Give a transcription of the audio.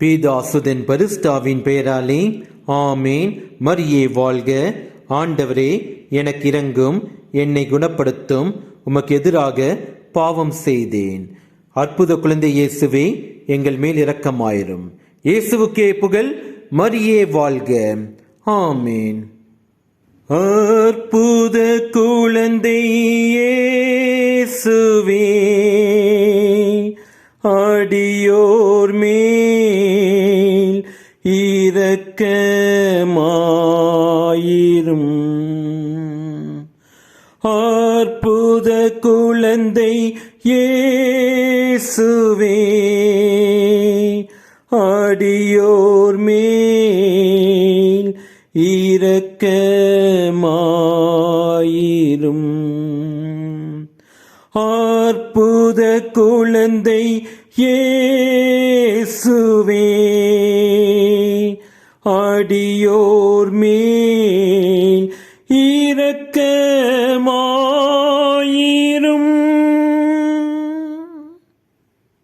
பேதாசுதன் பரிஸ்டாவின் பெயராலே ஆமேன். மரியே வாழ்க. ஆண்டவரே எனக்கு இறங்கும் என்னை குணப்படுத்தும் உமக்கு எதிராக பாவம் செய்தேன். அற்புத குழந்தை இயேசுவே எங்கள் மேல் இரக்கமாயிரும். இயேசுவுக்கே புகழ் மரியே வாழ்க. ஆமேன். அற்புத குழந்தை இயேசுவே அடியோர் மே இரக்கமாயிரும் ஆற்புத குழந்தை ஏசுவே அடியோர் மேல் இறக்க மாயிரும். ஆற்புத குழந்தை ஏசுவே அடியோர் மேல் இறக்க